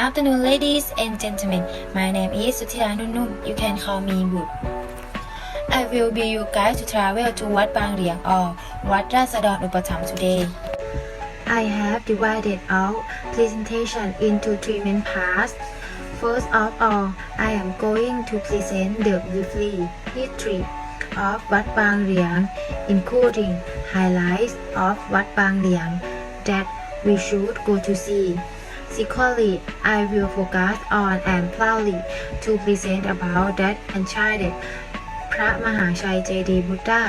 afternoon, ladies and gentlemen. My name is Sutira Nunun. You can call me Bud. I will be your guide to travel to Wat Bang Liang or Wat Rasadon Upatham today. I have divided our presentation into three main parts. First of all, I am going to present the briefly history of Wat Bang Liang, including highlights of Wat Bang Liang that we should go to see. Secondly, I will focus on and proudly to present about that enchanted พระมหาชัยเจดีย์บุต a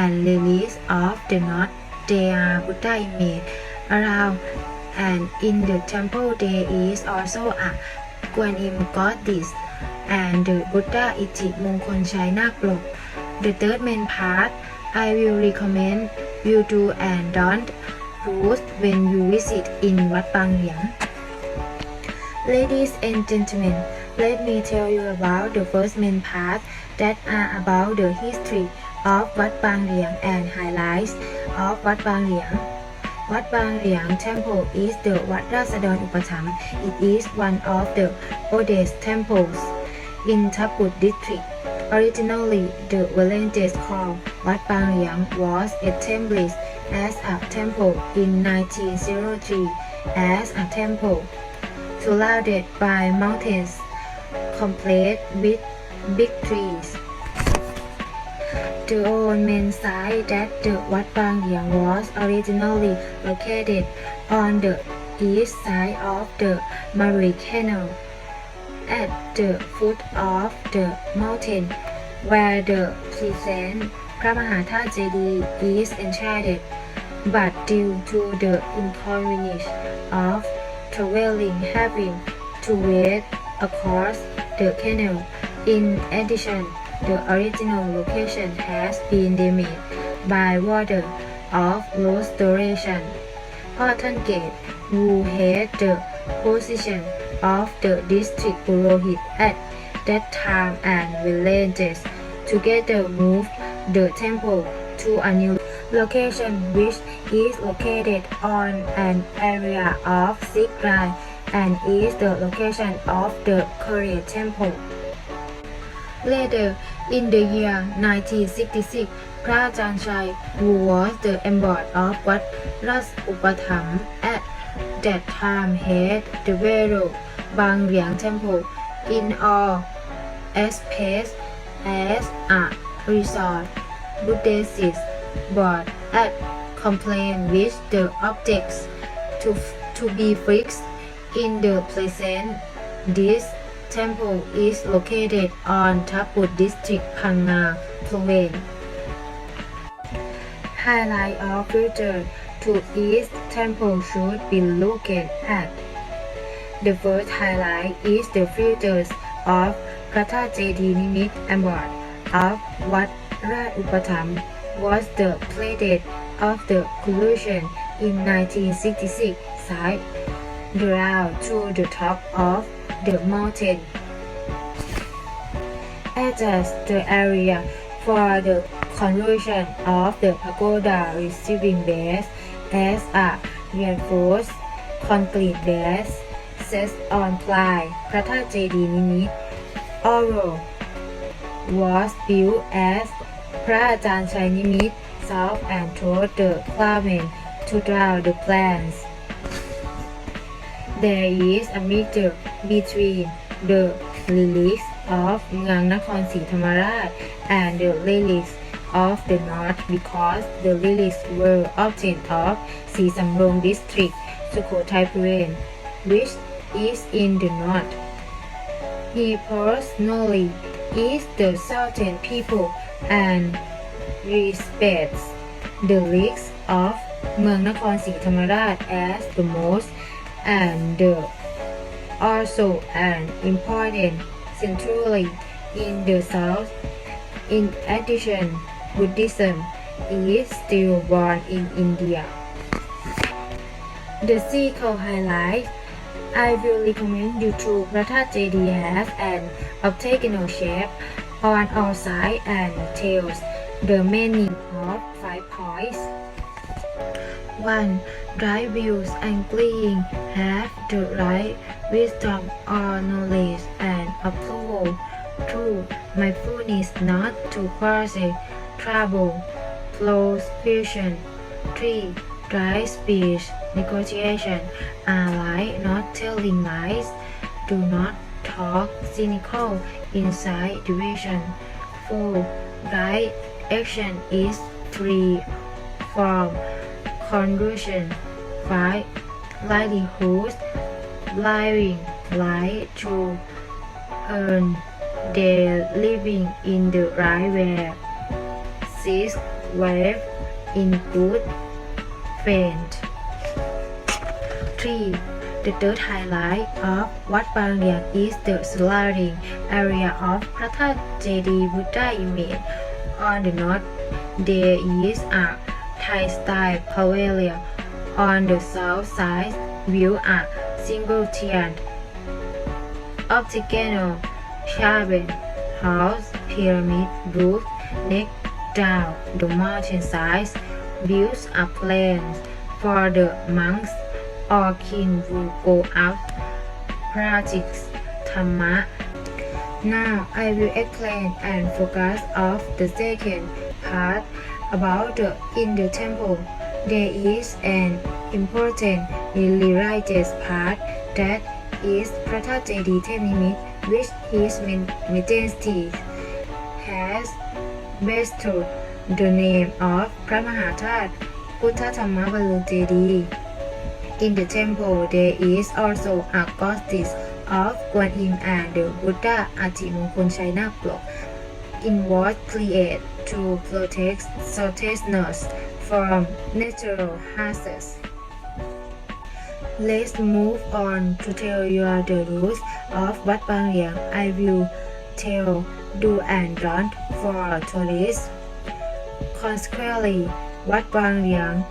and release of the North they are Buddha image around and in the temple there is also a Guan Im goddess and the Buddha อิจิมงคลชัยนาคปลก The third main part I will recommend you do and don't use when you visit in วัดปางเหลียง Ladies and gentlemen, let me tell you about the first main part that are about the history of Wat Bang Liang and highlights of Wat Bang Liang. Wat Bang Liang Temple is the Wat Rasadon Upatham. It is one of the oldest temples in Thaput district. Originally, the village called Wat Bang Liang was established as a temple in 1903 as a temple surrounded by mountains complete with big trees. The old men said that the Wat Bang Yang was originally located on the east side of the Murray Canal, at the foot of the mountain, where the present Pramahata Jedi is enchanted, but due to the inconvenience of traveling having to wait across the canal. In addition, the original location has been damaged by water of restoration. Cotton Gate, who had the position of the district Purohit at that time and villages together moved the temple to a new location which is located on an area of six shrines and is the location of the Korea temple. Later, in the year 1966, Prajan Chai, who was the abbot of Wat Ras Upatham at that time had the Vero Bang Riang Temple in all aspects as a resort, Buddhist but at complain with the objects to, to be fixed in the present. This temple is located on Tapu District, Phanga, Province. Highlight of future to East temple should be looked at. The first highlight is the features of Pratha Jeti Nimit and of Wat Ra Upatam was the plating of the collusion in 1966 side ground to the top of the mountain. Adjust the area for the conversion of the pagoda receiving base as a reinforced concrete base set on ply Pratha J.D. Mini Oro was built as พระอาจารย์ชัยนิมิต south and toward the claimant to draw the plans. There is a mixture between the relics of เมืองนครศรีธรรมราช and the relics of the north because the relics were often of ศรีสำโรง district สุโขทัย province which is in the north. He personally is the southern people and respects the leaks of เมืองนครศรีธรรมราช as the most and the also an important centrally in the south. In addition, Buddhism is still born in India. The sequel highlight I will recommend you to Rata JDF and octagonal shape on all sides and tails. The meaning of five points. 1. dry views and clean have the right wisdom or knowledge and approval. 2. Mindfulness not to cause trouble, close vision. 3 dry speech, negotiation, are lie, not telling lies, do not talk, cynical, inside division. 4. Right action is 3. Form, conclusion. 5. Livelihood, lying, lie to earn their living in the right way. 6. Wave, include 3. The third highlight of Wat Banglian is the surrounding area of Pratha Jedi Buddha image. On the north, there is a Thai-style pavilion. On the south side, view a single-tiered octagonal shaven house pyramid roof neck down the mountain side. Views are planned for the monks or king who go out practice Dhamma. Now I will explain and focus of the second part about the in the temple. There is an important religious part that is Pratajedi Tenimit, which His Majesty has bestowed the name of Pramahathat Puttathamabalu Jedi. In the temple, there is also a goddess of Guan Yin and the Buddha Atimokon China block. It was created to protect southerners from natural hazards. Let's move on to tell you the rules of Wat Bang Liang. I will tell do and don't for tourists. Consequently, Wat Bang Liang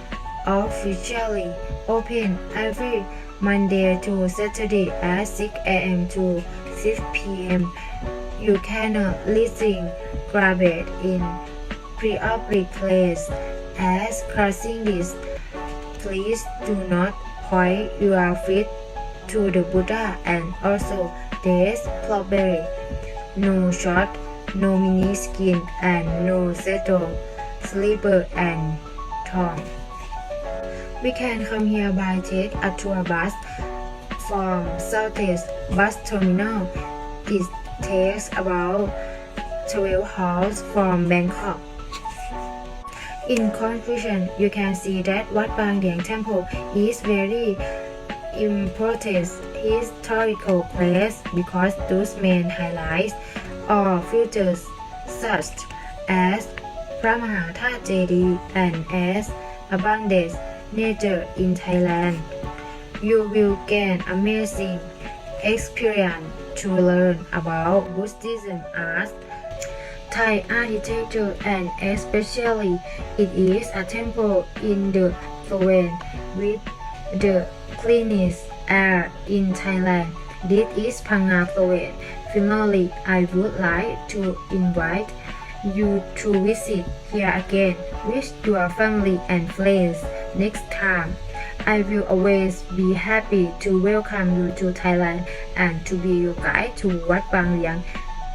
officially open every Monday to Saturday at 6 a.m. to 6 p.m. You cannot listen garbage in pre-public place as crossing this. Please do not point your feet to the Buddha and also there's strawberry. No short, no mini skin and no settle, slipper and tongue. We can come here by take a tour bus from Southeast Bus Terminal. It takes about 12 hours from Bangkok. In conclusion, you can see that Wat Bang Liang Temple is very important historical place because those main highlights or features such as Pramahata Jedi and as abundant nature in Thailand. You will gain amazing experience to learn about Buddhism art, Thai architecture and especially it is a temple in the province with the cleanest air in Thailand. This is Phang province. Finally, I would like to invite you to visit here again with your family and friends next time. I will always be happy to welcome you to Thailand and to be your guide to Wat Bang Liang.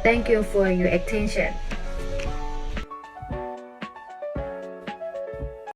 Thank you for your attention.